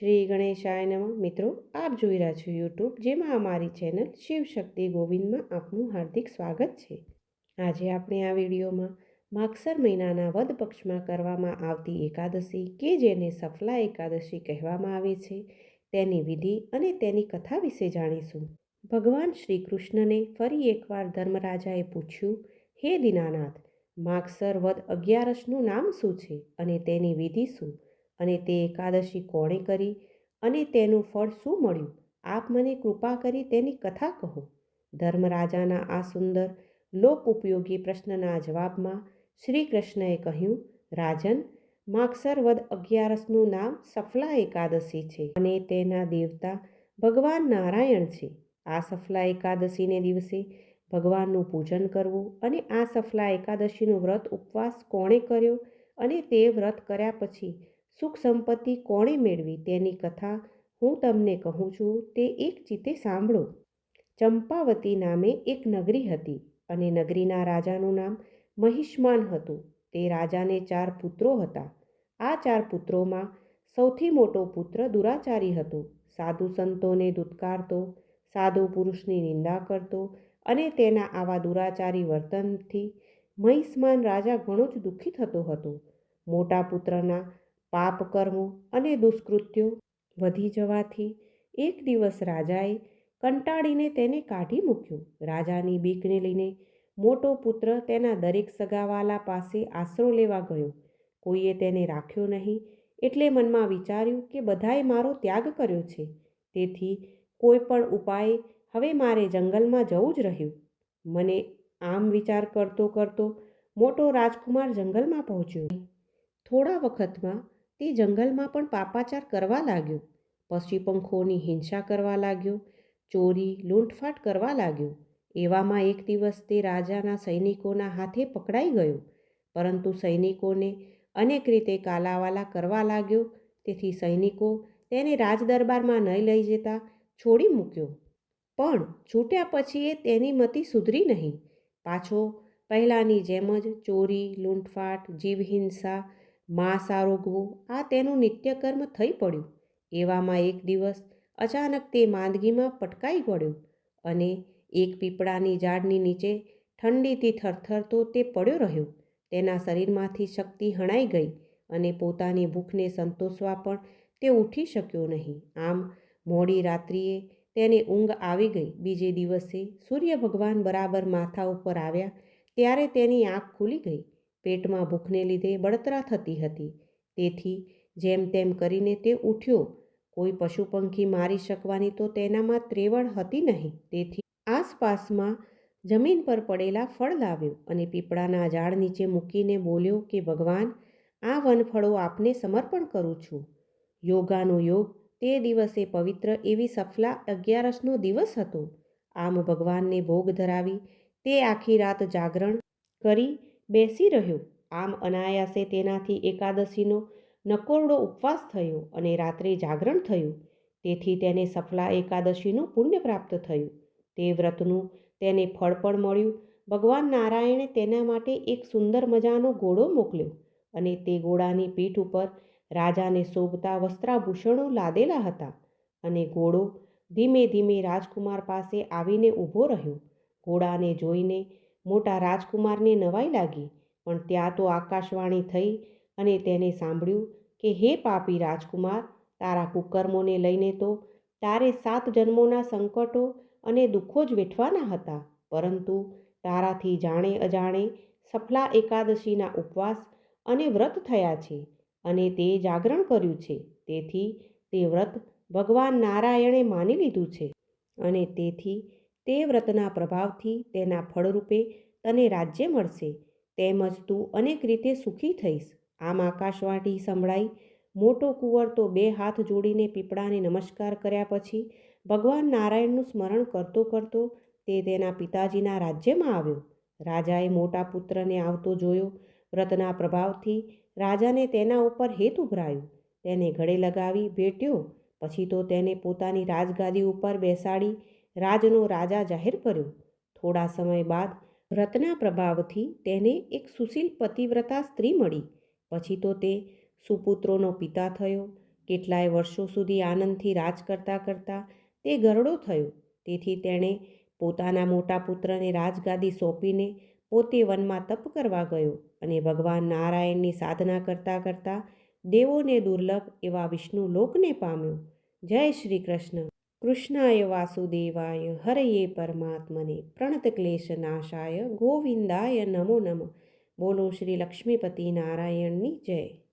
શ્રી ગણેશાય નમઃ. મિત્રો, આપ જોઈ રહ્યા છો યુટ્યુબ જેમાં અમારી ચેનલ શિવશક્તિ ગોવિંદમાં આપનું હાર્દિક સ્વાગત છે. આજે આપણે આ વિડીયોમાં માગસર મહિનાના વદ પક્ષમાં કરવામાં આવતી એકાદશી કે જેને સફલા એકાદશી કહેવામાં આવે છે, તેની વિધિ અને તેની કથા વિશે જાણીશું. ભગવાન શ્રી કૃષ્ણને ફરી એકવાર ધર્મરાજાએ પૂછ્યું, હે દિનાનાથ, માગસર વદ અગિયારસનું નામ શું છે અને તેની વિધિ શું? અને તે એકાદશી કોણે કરી અને તેનું ફળ શું મળ્યું? આપ મને કૃપા કરી તેની કથા કહો. ધર્મરાજાના આ સુંદર લોક ઉપયોગી પ્રશ્નના જવાબમાં શ્રી કૃષ્ણએ કહ્યું, રાજન માગસર વદ અગિયારસનું નામ સફલા એકાદશી છે અને તેના દેવતા ભગવાન નારાયણ છે. આ સફલા એકાદશીને દિવસે ભગવાનનું પૂજન કરવું અને આ સફલા એકાદશીનું વ્રત ઉપવાસ કોણે કર્યો અને તે વ્રત કર્યા પછી સુખ સંપત્તિ કોણે મેળવી તેની કથા હું તમને કહું છું તે એક ચિત્તે સાંભળો. ચંપાવતી નામે એક નગરી હતી અને નગરીના રાજાનું નામ મહિષ્માન હતું. તે રાજાને ચાર પુત્રો હતા. આ ચાર પુત્રોમાં સૌથી મોટો પુત્ર દુરાચારી હતો. સાધુ સંતોને દુત્કારતો, સાધુ પુરુષની નિંદા કરતો અને તેના આવા દુરાચારી વર્તનથી મહિષ્માન રાજા ઘણો જ દુઃખી થતો હતો. મોટા પુત્રના પાપ કર્મો અને દુષ્કૃત્યો વધી જવાથી એક દિવસ રાજાએ કંટાળીને તેને કાઢી મૂક્યું. રાજાની બીકને લઈને મોટો પુત્ર તેના દરેક સગાવાલા પાસે આશરો લેવા ગયો. કોઈએ તેને રાખ્યો નહીં એટલે મનમાં વિચાર્યું કે બધાએ મારો ત્યાગ કર્યો છે. તેથી કોઈ પણ ઉપાયે હવે મારે જંગલમાં જવું જ રહ્યું. મને આમ વિચાર કરતો કરતો મોટો રાજકુમાર જંગલમાં પહોંચ્યો. થોડા વખતમાં તે જંગલમાં પણ પાપાચાર કરવા લાગ્યો. પશુ પંખોની હિંસા કરવા લાગ્યો. ચોરી, લૂંટફાટ કરવા લાગ્યો. એવામાં એક દિવસ તે રાજાના સૈનિકોના હાથે પકડાઈ ગયો. પરંતુ સૈનિકોને અનેક રીતે કાલાવાલા કરવા લાગ્યો. તેથી સૈનિકો તેને રાજદરબારમાં નહીં લઈ જતા છોડી મૂક્યો. પણ છૂટ્યા પછી એ તેની મતિ સુધરી નહીં. પાછો પહેલાંની જેમ જ ચોરી, લૂંટફાટ, જીવહિંસા માંસ આરોગવું આ તેનું નિત્યકર્મ થઈ પડ્યું. એવામાં એક દિવસ અચાનક તે માંદગીમાં પટકાઈ પડ્યો અને એક પીપળાની ઝાડની નીચે ઠંડીથી થરથરતો તે પડ્યો રહ્યો. તેના શરીરમાંથી શક્તિ હણાઈ ગઈ અને પોતાની ભૂખને સંતોષવા પણ તે ઉઠી શક્યો નહીં. આમ, મોડી રાત્રિએ તેને ઊંઘ આવી ગઈ. બીજે દિવસે સૂર્ય ભગવાન બરાબર માથા ઉપર આવ્યા ત્યારે તેની આંખ ખુલી ગઈ. પેટમાં ભૂખને લીધે બળતરા થતી હતી. તેથી, જેમ તેમ કરીને તે ઉઠ્યો. કોઈ પશુ પંખી મારી શકવાની તો તેનામાં ત્રેવડ હતી નહીં. તેથી, આસપાસમાં જમીન પર પડેલા ફળ લાવ્યો અને પીપળાના ઝાડ નીચે મૂકીને બોલ્યો કે, ભગવાન, આ વનફળો આપને સમર્પણ કરું છું. યોગાનો યોગ તે દિવસે પવિત્ર એવી સફલા અગિયારસનો દિવસ હતો. આમ ભગવાનને ભોગ ધરાવી તે આખી રાત જાગરણ કરી બેસી રહ્યો. આમ અનાયાસે તેનાથી એકાદશીનો નકોરડો ઉપવાસ થયો અને રાત્રે જાગરણ થયું. તેથી તેને સફલા એકાદશીનું પુણ્ય પ્રાપ્ત થયું. તે વ્રતનું તેને ફળ પણ મળ્યું. ભગવાન નારાયણે તેના માટે એક સુંદર મજાનો ઘોડો મોકલ્યો અને તે ઘોડાની પીઠ ઉપર રાજાને શોભતા વસ્ત્રાભૂષણો લાદેલા હતા અને ઘોડો ધીમે ધીમે રાજકુમાર પાસે આવીને ઊભો રહ્યો. ઘોડાને જોઈને મોટા રાજકુમારને નવાઈ લાગી, પણ ત્યાં તો આકાશવાણી થઈ અને તેને સાંભળ્યું કે, હે પાપી રાજકુમાર, તારા કુકર્મોને લઈને તો તારે સાત જન્મોના સંકટો અને દુઃખો જ વેઠવાના હતા, પરંતુ તારાથી જાણે અજાણે સફલા એકાદશીના ઉપવાસ અને વ્રત થયા છે અને તે જાગરણ કર્યું છે, તેથી તે વ્રત ભગવાન નારાયણે માની લીધું છે. અને તેથી તે વ્રતના પ્રભાવથી તેના ફળરૂપે તને રાજ્ય મળશે. તેમજ તું અનેક રીતે સુખી થઈશ. આમ આકાશવાણી સંભળાઈ. મોટો કુંવર તો બે હાથ જોડીને પીપળાને નમસ્કાર કર્યા પછી ભગવાન નારાયણનું સ્મરણ કરતો કરતો તે તેના પિતાજીના રાજ્યમાં આવ્યો. રાજાએ મોટા પુત્રને આવતો જોયો. વ્રતના પ્રભાવથી રાજાને તેના ઉપર હેત ઉભરાયું. તેને ઘડે લગાવી ભેટ્યો. પછી તો તેને પોતાની રાજગાદી ઉપર બેસાડી રાજનો રાજા જાહેર કર્યો. થોડા સમય બાદ વ્રતના પ્રભાવથી તેને એક સુશીલ પતિવ્રતા સ્ત્રી મળી. પછી તો તે સુપુત્રોનો પિતા થયો. કેટલાય વર્ષો સુધી આનંદથી રાજ કરતા કરતાં તે ગરડો થયો. તેથી તેણે પોતાના મોટા પુત્રને રાજગાદી સોંપીને પોતે વનમાં તપ કરવા ગયો અને ભગવાન નારાયણની સાધના કરતાં કરતાં દેવોને દુર્લભ એવા વિષ્ણુ લોકને પામ્યો. જય શ્રી કૃષ્ણ. કૃષ્ણાય વાસુદેવાય, હરયે પરમાત્મને પ્રણત ક્લેશ નાશાય, ગોવિંદાય નમો નમઃ. બોલો શ્રી લક્ષ્મીપતિ નારાયણની જય.